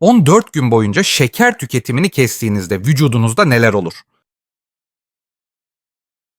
14 gün boyunca şeker tüketimini kestiğinizde vücudunuzda neler olur?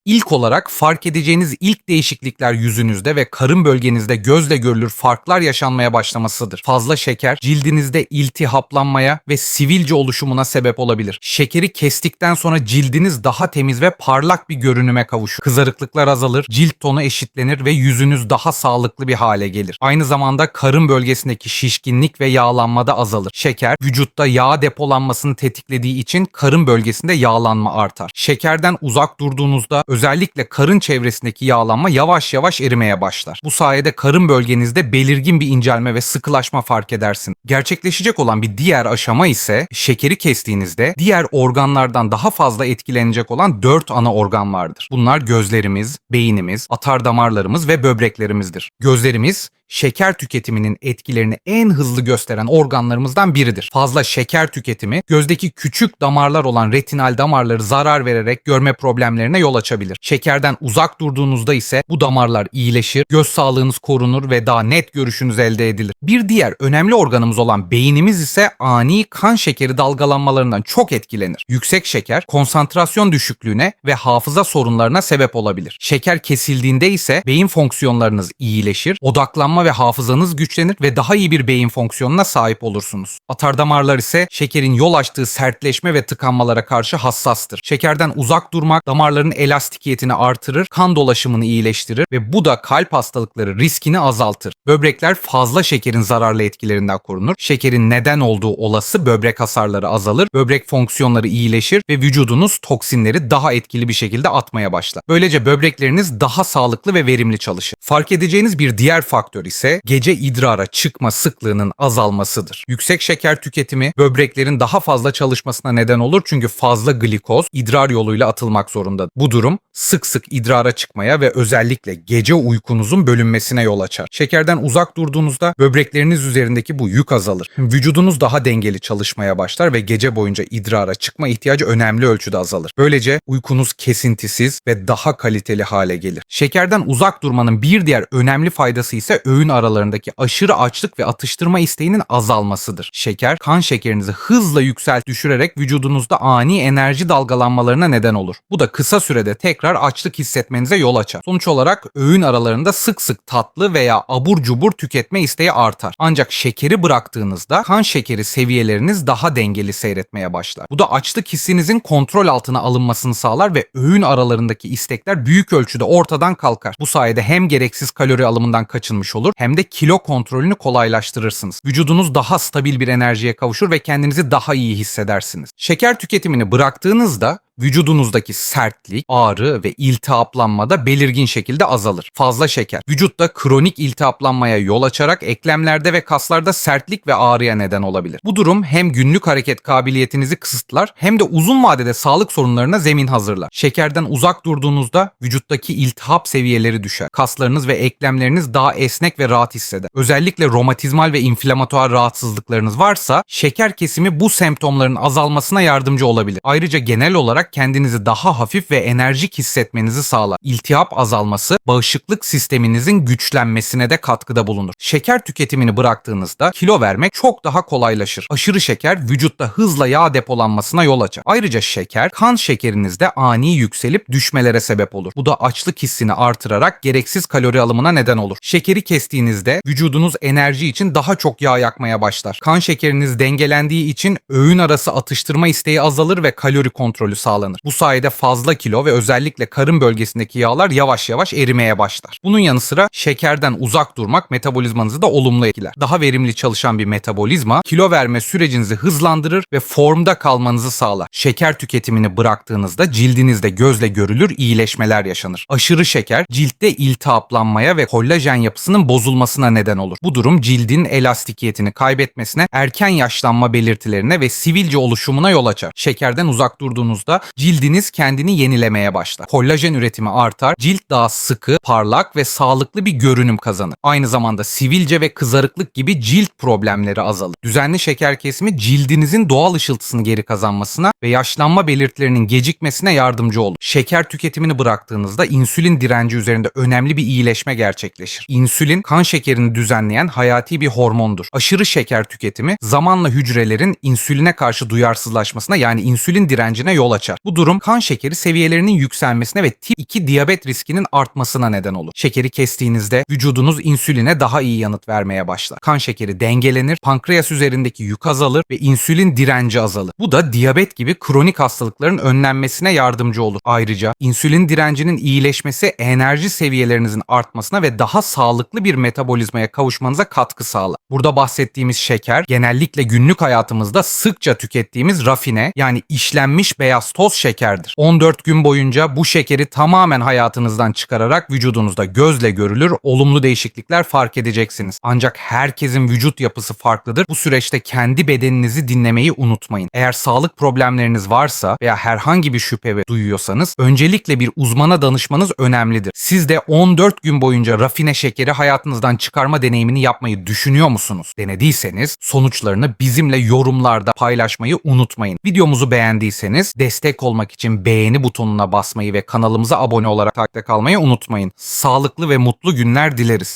İlk olarak fark edeceğiniz ilk değişiklikler yüzünüzde ve karın bölgenizde gözle görülür farklar yaşanmaya başlamasıdır. Fazla şeker cildinizde iltihaplanmaya ve sivilce oluşumuna sebep olabilir. Şekeri kestikten sonra cildiniz daha temiz ve parlak bir görünüme kavuşur. Kızarıklıklar azalır, cilt tonu eşitlenir ve yüzünüz daha sağlıklı bir hale gelir. Aynı zamanda karın bölgesindeki şişkinlik ve yağlanma da azalır. Şeker vücutta yağ depolanmasını tetiklediği için karın bölgesinde yağlanma artar. Şekerden uzak durduğunuzda özellikle karın çevresindeki yağlanma yavaş yavaş erimeye başlar. Bu sayede karın bölgenizde belirgin bir incelme ve sıkılaşma fark edersin. Gerçekleşecek olan bir diğer aşama ise şekeri kestiğinizde diğer organlardan daha fazla etkilenecek olan 4 ana organ vardır. Bunlar gözlerimiz, beynimiz, atar damarlarımız ve böbreklerimizdir. Gözlerimiz şeker tüketiminin etkilerini en hızlı gösteren organlarımızdan biridir. Fazla şeker tüketimi gözdeki küçük damarlar olan retinal damarları zarar vererek görme problemlerine yol açabilir. Şekerden uzak durduğunuzda ise bu damarlar iyileşir, göz sağlığınız korunur ve daha net görüşünüz elde edilir. Bir diğer önemli organımız olan beynimiz ise ani kan şekeri dalgalanmalarından çok etkilenir. Yüksek şeker konsantrasyon düşüklüğüne ve hafıza sorunlarına sebep olabilir. Şeker kesildiğinde ise beyin fonksiyonlarınız iyileşir, odaklanma ve hafızanız güçlenir ve daha iyi bir beyin fonksiyonuna sahip olursunuz. Atardamarlar ise şekerin yol açtığı sertleşme ve tıkanmalara karşı hassastır. Şekerden uzak durmak damarların elastikiyetini artırır, kan dolaşımını iyileştirir ve bu da kalp hastalıkları riskini azaltır. Böbrekler fazla şekerin zararlı etkilerinden korunur. Şekerin neden olduğu olası böbrek hasarları azalır, böbrek fonksiyonları iyileşir ve vücudunuz toksinleri daha etkili bir şekilde atmaya başlar. Böylece böbrekleriniz daha sağlıklı ve verimli çalışır. Fark edeceğiniz bir diğer faktör ise gece idrara çıkma sıklığının azalmasıdır. Yüksek şeker tüketimi böbreklerin daha fazla çalışmasına neden olur çünkü fazla glikoz idrar yoluyla atılmak zorunda. Bu durum sık sık idrara çıkmaya ve özellikle gece uykunuzun bölünmesine yol açar. Şekerden uzak durduğunuzda böbrekleriniz üzerindeki bu yük azalır. Vücudunuz daha dengeli çalışmaya başlar ve gece boyunca idrara çıkma ihtiyacı önemli ölçüde azalır. Böylece uykunuz kesintisiz ve daha kaliteli hale gelir. Şekerden uzak durmanın bir diğer önemli faydası ise aralarındaki aşırı açlık ve atıştırma isteğinin azalmasıdır. Şeker kan şekerinizi hızla yükselt düşürerek vücudunuzda ani enerji dalgalanmalarına neden olur. Bu da kısa sürede tekrar açlık hissetmenize yol açar. Sonuç olarak öğün aralarında sık sık tatlı veya abur cubur tüketme isteği artar. Ancak şekeri bıraktığınızda kan şekeri seviyeleriniz daha dengeli seyretmeye başlar. Bu da açlık hissinizin kontrol altına alınmasını sağlar ve öğün aralarındaki istekler büyük ölçüde ortadan kalkar. Bu sayede hem gereksiz kalori alımından kaçınmış olur hem de kilo kontrolünü kolaylaştırırsınız. Vücudunuz daha stabil bir enerjiye kavuşur ve kendinizi daha iyi hissedersiniz. Şeker tüketimini bıraktığınızda vücudunuzdaki sertlik, ağrı ve iltihaplanma da belirgin şekilde azalır. Fazla şeker vücutta kronik iltihaplanmaya yol açarak eklemlerde ve kaslarda sertlik ve ağrıya neden olabilir. Bu durum hem günlük hareket kabiliyetinizi kısıtlar hem de uzun vadede sağlık sorunlarına zemin hazırlar. Şekerden uzak durduğunuzda vücuttaki iltihap seviyeleri düşer. Kaslarınız ve eklemleriniz daha esnek ve rahat hisseder. Özellikle romatizmal ve inflamatuar rahatsızlıklarınız varsa şeker kesimi bu semptomların azalmasına yardımcı olabilir. Ayrıca genel olarak kendinizi daha hafif ve enerjik hissetmenizi sağlar. İltihap azalması bağışıklık sisteminizin güçlenmesine de katkıda bulunur. Şeker tüketimini bıraktığınızda kilo vermek çok daha kolaylaşır. Aşırı şeker vücutta hızla yağ depolanmasına yol açar. Ayrıca şeker kan şekerinizde ani yükselip düşmelere sebep olur. Bu da açlık hissini artırarak gereksiz kalori alımına neden olur. Şekeri kestiğinizde vücudunuz enerji için daha çok yağ yakmaya başlar. Kan şekeriniz dengelendiği için öğün arası atıştırma isteği azalır ve kalori kontrolü sağlanır. Bu sayede fazla kilo ve özellikle karın bölgesindeki yağlar yavaş yavaş erimeye başlar. Bunun yanı sıra şekerden uzak durmak metabolizmanızı da olumlu etkiler. Daha verimli çalışan bir metabolizma kilo verme sürecinizi hızlandırır ve formda kalmanızı sağlar. Şeker tüketimini bıraktığınızda cildinizde gözle görülür iyileşmeler yaşanır. Aşırı şeker ciltte iltihaplanmaya ve kollajen yapısının bozulmasına neden olur. Bu durum cildin elastikiyetini kaybetmesine, erken yaşlanma belirtilerine ve sivilce oluşumuna yol açar. Şekerden uzak durduğunuzda cildiniz kendini yenilemeye başlar. Kollajen üretimi artar, cilt daha sıkı, parlak ve sağlıklı bir görünüm kazanır. Aynı zamanda sivilce ve kızarıklık gibi cilt problemleri azalır. Düzenli şeker kesimi cildinizin doğal ışıltısını geri kazanmasına ve yaşlanma belirtilerinin gecikmesine yardımcı olur. Şeker tüketimini bıraktığınızda insülin direnci üzerinde önemli bir iyileşme gerçekleşir. İnsülin kan şekerini düzenleyen hayati bir hormondur. Aşırı şeker tüketimi zamanla hücrelerin insüline karşı duyarsızlaşmasına yani insülin direncine yol açar. Bu durum kan şekeri seviyelerinin yükselmesine ve tip 2 diyabet riskinin artmasına neden olur. Şekeri kestiğinizde vücudunuz insüline daha iyi yanıt vermeye başlar. Kan şekeri dengelenir, pankreas üzerindeki yük azalır ve insülin direnci azalır. Bu da diyabet gibi kronik hastalıkların önlenmesine yardımcı olur. Ayrıca insülin direncinin iyileşmesi enerji seviyelerinizin artmasına ve daha sağlıklı bir metabolizmaya kavuşmanıza katkı sağlar. Burada bahsettiğimiz şeker genellikle günlük hayatımızda sıkça tükettiğimiz rafine yani işlenmiş beyaz toz şekerdir. 14 gün boyunca bu şekeri tamamen hayatınızdan çıkararak vücudunuzda gözle görülür olumlu değişiklikler fark edeceksiniz. Ancak herkesin vücut yapısı farklıdır. Bu süreçte kendi bedeninizi dinlemeyi unutmayın. Eğer sağlık problemleriniz varsa veya herhangi bir şüphe duyuyorsanız öncelikle bir uzmana danışmanız önemlidir. Siz de 14 gün boyunca rafine şekeri hayatınızdan çıkarma deneyimini yapmayı düşünüyor musunuz? Denediyseniz sonuçlarını bizimle yorumlarda paylaşmayı unutmayın. Videomuzu beğendiyseniz destek olmak için beğeni butonuna basmayı ve kanalımıza abone olarak takipte kalmayı unutmayın. Sağlıklı ve mutlu günler dileriz.